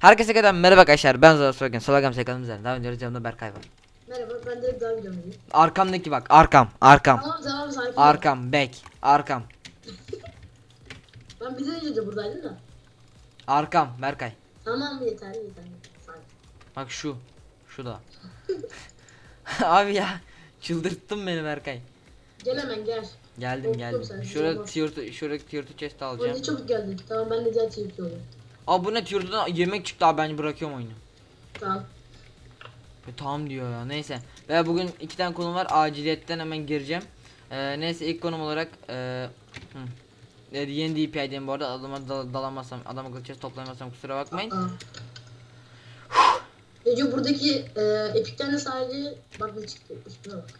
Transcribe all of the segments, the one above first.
Herkese kadar merhaba arkadaşlar ben Zara Soykan Salagam Sekalım üzerine devam ediyoruz yanımda Berkay var Merhaba ben direkt daha yiyeyim. Arkamdaki bak arkam arkam Tamam tamam sakin ol. arkam back arkam Ben bir de önce de buradaydım da. arkam Berkay Tamam yeterli yeterli. Sakin. Bak şu şu da Abi ya çıldırttın beni Berkay Gel hemen gel. Geldim Korktum geldim sen, şurada tiyurtu şurada tiyurtu chest alacağım Önce çabuk geldin. Tamam ben de diğer çiftçi olayım. Aa bu ne yemek çıktı abi ben bırakıyorum oyunu Tamam. E, tamam diyor ya neyse ve bugün iki tane konum var aciliyetten hemen gireceğim Ee, neyse ilk konum olarak e, hı. E, yeni DPI'deyim bu arada adama dal dalamazsam adama kılıçız toplayamazsam kusura bakmayın Aa. Ece buradaki e, epikten de sadece bak ne çıktı. Üstüne bak.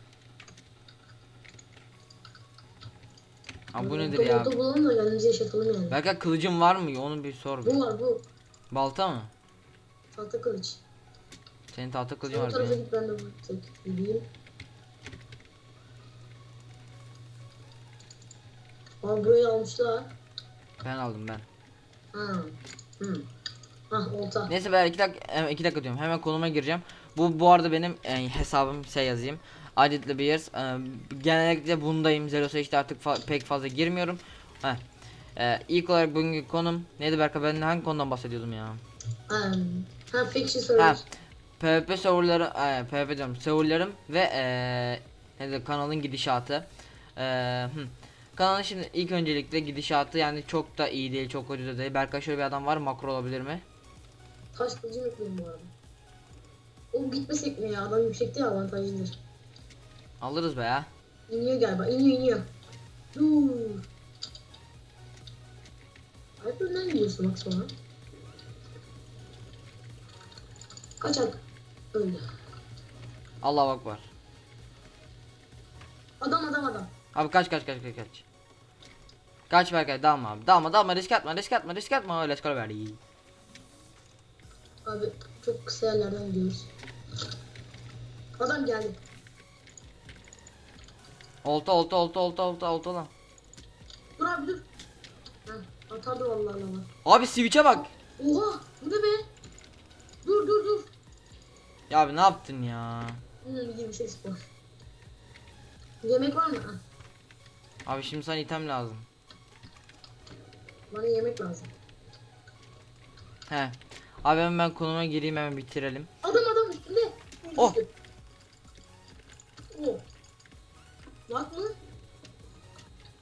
Aa, bu nedir ya orta bulalım da kendimizi yaşatalım yani. Berkay kılıcın var mı onu bir sor. Bu var bu. Balta mı? Tahta kılıç. Senin tahta kılıcın Sen var tarafa benim. git ben de bu tek gideyim. Aa burayı almışlar. Ben aldım ben Ha. Hı. Hah olta. Neyse ben iki dakika, em, iki dakika diyorum hemen konuma gireceğim Bu bu arada benim e, hesabım şey yazayım Adetli bir yer e, Genellikle bundayım Zeros'a işte artık fa- pek fazla girmiyorum Heh. E, ilk olarak bugünkü konum neydi Berkay ben hangi konudan bahsediyordum ya Ha, ha fiction Ha, server. PvP serverları, e, PvP diyorum serverlarım ve e, ne de kanalın gidişatı. E, hı. Kanalın şimdi ilk öncelikle gidişatı yani çok da iyi değil, çok kötü de değil. Berkay şöyle bir adam var, makro olabilir mi? Taş yok benim bu arada. O gitmesek mi ya? Adam yüksekte ya avantajlıdır. Alırız be ya. İniyor galiba. İniyor iniyor. Dur. Alper nereden gidiyorsun bak sonra? Kaç at? Öyle. Allah bak var. Adam adam adam. Abi kaç kaç kaç kaç kaç. Kaç Berkay dalma abi. Dalma dalma risk atma risk atma risk atma. Let's go verdi. Abi çok kısa yerlerden gidiyoruz. Adam geldi. Olta olta olta olta olta olta lan. Dur abi dur. Heh, atardı vallahi lava. Abi switch'e bak. Oha bu ne be? Dur dur dur. Ya abi ne yaptın ya? Hmm, 28 puan. Yemek var mı? Abi şimdi sana item lazım. bana yemek lazım. He. Abi hemen ben konuma gireyim hemen bitirelim. Adam adam üstünde. Oh. Düştü.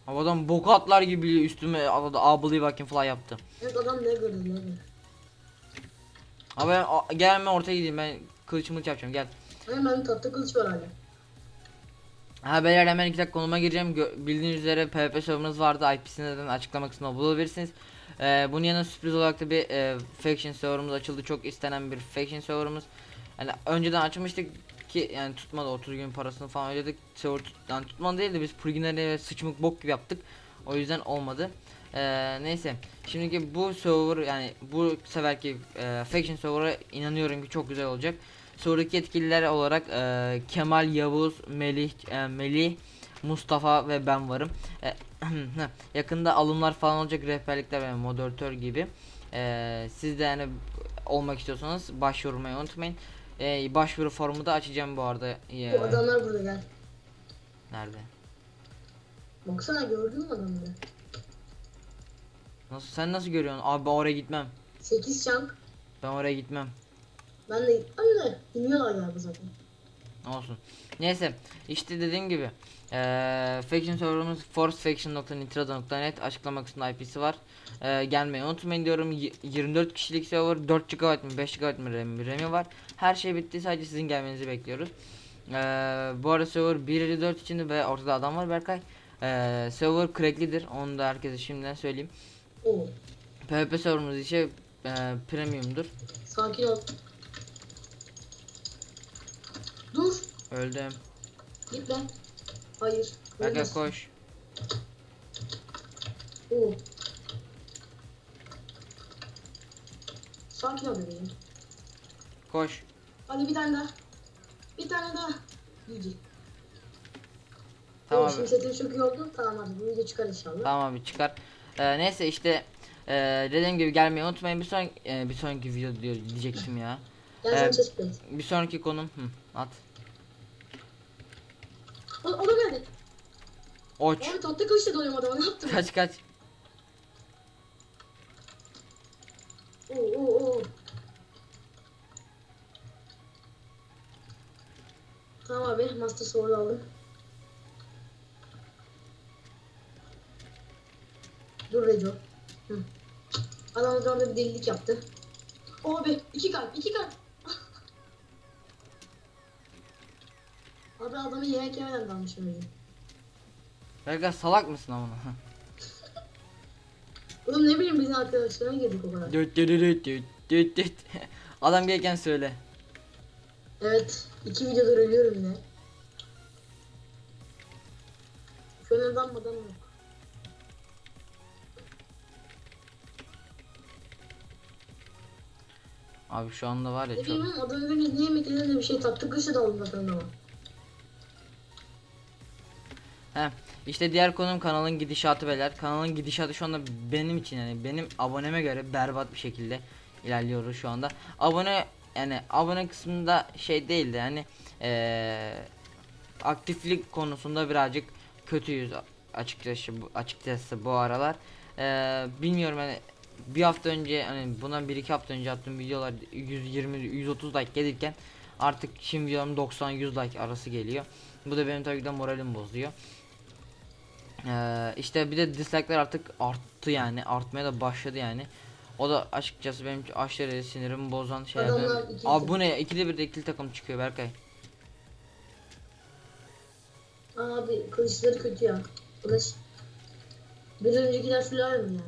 Havadan boku atlar gibi üstüme atladı. Abli fucking fly yaptı. Evet adam ne gördü ne gördü. Abi ben a- gel ortaya gideyim ben kılıç mılıç yapacağım gel. Hemen tatlı kılıç var hala. Ha beyler hemen iki dakika konuma gireceğim. Gö- bildiğiniz üzere PvP serverımız vardı. IP'sini neden açıklama kısmında bulabilirsiniz. Ee, bunun yanında sürpriz olarak da bir e, faction serverımız açıldı. Çok istenen bir faction serverımız. Yani önceden açmıştık ki yani tutmadı 30 gün parasını falan ödedik. Server tut, yani tutmadı değil de biz pluginleri ve sıçmık bok gibi yaptık. O yüzden olmadı. Ee, neyse. Şimdiki bu server yani bu seferki e, faction server'a inanıyorum ki çok güzel olacak. Sonraki yetkililer olarak e, Kemal, Yavuz, Melih, e, Melih, Mustafa ve ben varım. E, yakında alımlar falan olacak rehberlikler ve moderatör gibi. E, siz de yani olmak istiyorsanız başvurmayı unutmayın. E, başvuru formu da açacağım bu arada. E, Bu adamlar burada gel. nerede? Baksana gördün mü adamları? Nasıl sen nasıl görüyorsun? Abi ben oraya gitmem. 8 çank. Ben oraya gitmem. Ben de de iniyorlar galiba zaten. Olsun. Neyse işte dediğim gibi eee faction serverımız forcefaction.nitrado.net açıklama kısmında IP'si var. Eee gelmeyi unutmayın diyorum. Y- 24 kişilik server 4 GB mı 5 GB mı RAM, RAM'i var. Her şey bitti sadece sizin gelmenizi bekliyoruz. Eee bu arada server 1.54 içinde ve ortada adam var Berkay. Eee server cracklidir onu da herkese şimdiden söyleyeyim. PvP serverımız ise eee premiumdur. Sakin ol. Dur. Öldüm. Git lan. Hayır. Ölmez. koş. Oo. Sakin ol bebeğim. Koş. Hadi bir tane daha. Bir tane daha. GG. Tamam abi. Şimdi setim çok iyi oldu. Tamam hadi bu video çıkar inşallah. Tamam abi çıkar. Ee, neyse işte Ee, dediğim gibi gelmeyi unutmayın. Bir sonraki e, bir sonraki video diyor diyecektim ya. Ee, plate. Bir sonraki konum hı, at. O, o da geldi. Oç. Abi tatlı kılıçla dalıyorum adama ne yaptın? Kaç kaç. Oo oo oo. Tamam abi Master Sword aldım. Dur Reco. Hı. Adam orada bir delilik yaptı. Abi iki kalp iki kalp. Abi adamı yemek yemeden dalmışım Reco. Berkay salak mısın amına? Oğlum ne bileyim bizim arkadaşlarına girdik o kadar. Düt düt düt düt düt düt. Adam gelirken söyle. Evet. iki videodur ölüyorum yine. Könüldanmadan yok. Abi şu anda var ya Ne çok. bileyim adam önce niye yemek yediğinde bir şey tatlı kışı da aldım zaten ama. İşte diğer konum kanalın gidişatı beyler. Kanalın gidişatı şu anda benim için yani benim aboneme göre berbat bir şekilde ilerliyoruz şu anda. Abone yani abone kısmında şey değildi yani eee aktiflik konusunda birazcık kötüyüz açıkçası açıkçası bu aralar. Eee bilmiyorum hani bir hafta önce hani bundan bir iki hafta önce attığım videolar 120 130 like gelirken artık şimdi videolarım 90 100 like arası geliyor. Bu da benim tabii ki de moralim bozuyor. Ee, işte bir de dislike'ler artık arttı yani artmaya da başladı yani. O da açıkçası benim aşırı sinirimi bozan şeylerden. Abi bu ne? İkili bir de ikili takım çıkıyor Berkay. Abi kılıçları kötü ya. Kılıç. Bir öncekiler full yani?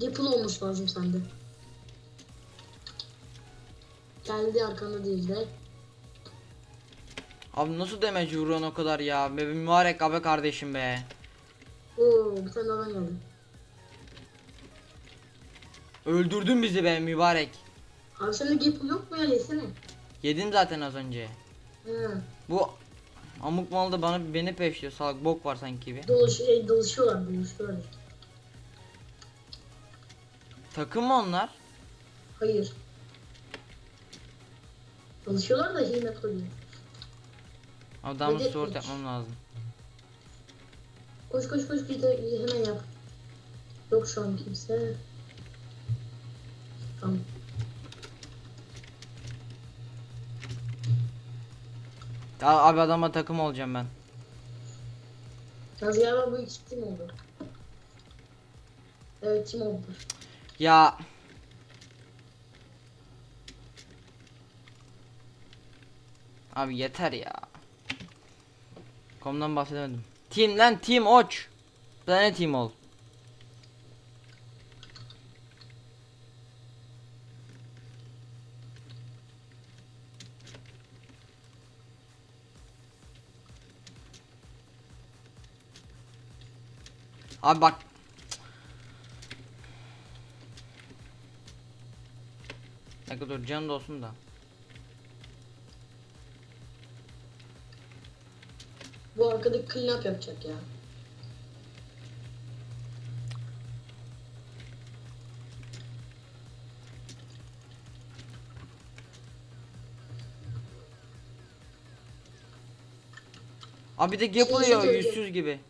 Gapple olmuş lazım sende. Geldi arkanda değil de. Abi nasıl damage vuruyorsun o kadar ya? Be mübarek abi kardeşim be. Oo bir tane adam geldi. Öldürdün bizi be mübarek. Abi sende Gapple yok mu ya yesene. Yedin zaten az önce. Hı. Bu amuk mal da bana beni peşliyor salak bok var sanki bir. Dolaş, e, dolaşıyorlar, dolaşıyorlar. Takım mı onlar? Hayır. Dolaşıyorlar da hile. Abi damla Yedek sword üç. yapmam lazım. Koş koş koş git e, hemen yap. Yok şu an kimse. Tamam. Ya abi adama takım olacağım ben. Yalnız galiba bu ikisi tim oldu. Evet tim oldu. Ya Abi yeter ya. Komdan bahsedemedim. Team lan team oç. Bir team ol. Abi bak Ne kadar can da olsun da. Bu arkadaki clean up yapacak ya. Abi de yapılıyor şey söyleyeceğim. yüzsüz gibi.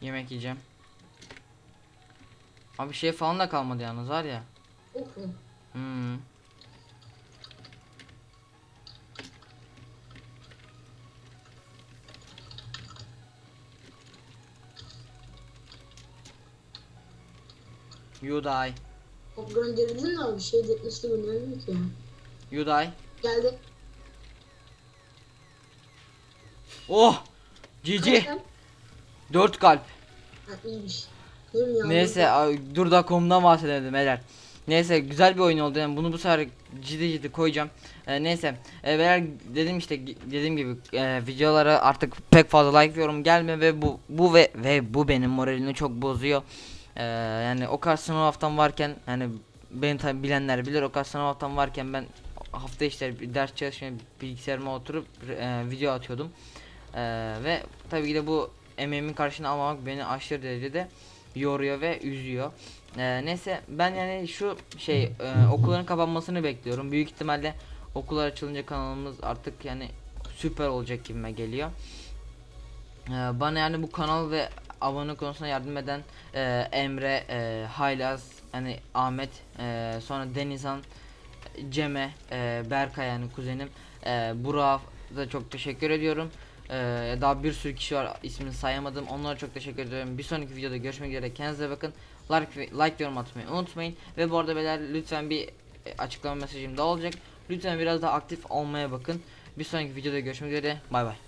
Yemek yiyeceğim. Abi şey falan da kalmadı yalnız var ya. Of mu? Hmm. You die. Hop gönderildin de abi şey detmişti gönderilmiyor ki ya. You die. Geldi. Oh! GG. Kaç 4 kalp. Ha iyiymiş. Neyse ay, dur da komdan bahsedelim beyler. Neyse güzel bir oyun oldu yani bunu bu sefer ciddi ciddi koyacağım. Ee, neyse e, beyler dedim işte dediğim gibi e, videolara artık pek fazla like yorum gelmiyor ve bu bu ve ve bu benim moralimi çok bozuyor. Ee, yani o kadar sınav haftam varken yani beni tabi bilenler bilir o kadar sınav haftam varken ben hafta içleri bir ders çalışmaya bilgisayarıma oturup e, video atıyordum. Ee, ve tabii ki de bu emeğimin karşılığını almamak beni aşırı derecede yoruyor ve üzüyor. Ee, neyse ben yani şu şey e, okulların kapanmasını bekliyorum. Büyük ihtimalle okullar açılınca kanalımız artık yani süper olacak gibime geliyor. Ee, bana yani bu kanal ve abone konusuna yardım eden e, Emre, e, Haylaz, hani Ahmet, e, sonra Denizhan, Cem'e, e, Berkay yani kuzenim, e, Burak'a da çok teşekkür ediyorum. Ee, daha bir sürü kişi var ismini sayamadım. Onlara çok teşekkür ediyorum. Bir sonraki videoda görüşmek üzere. Kendinize bakın. Like like yorum atmayı unutmayın. Ve bu arada beyler lütfen bir e, açıklama mesajım da olacak. Lütfen biraz daha aktif olmaya bakın. Bir sonraki videoda görüşmek üzere. Bay bay.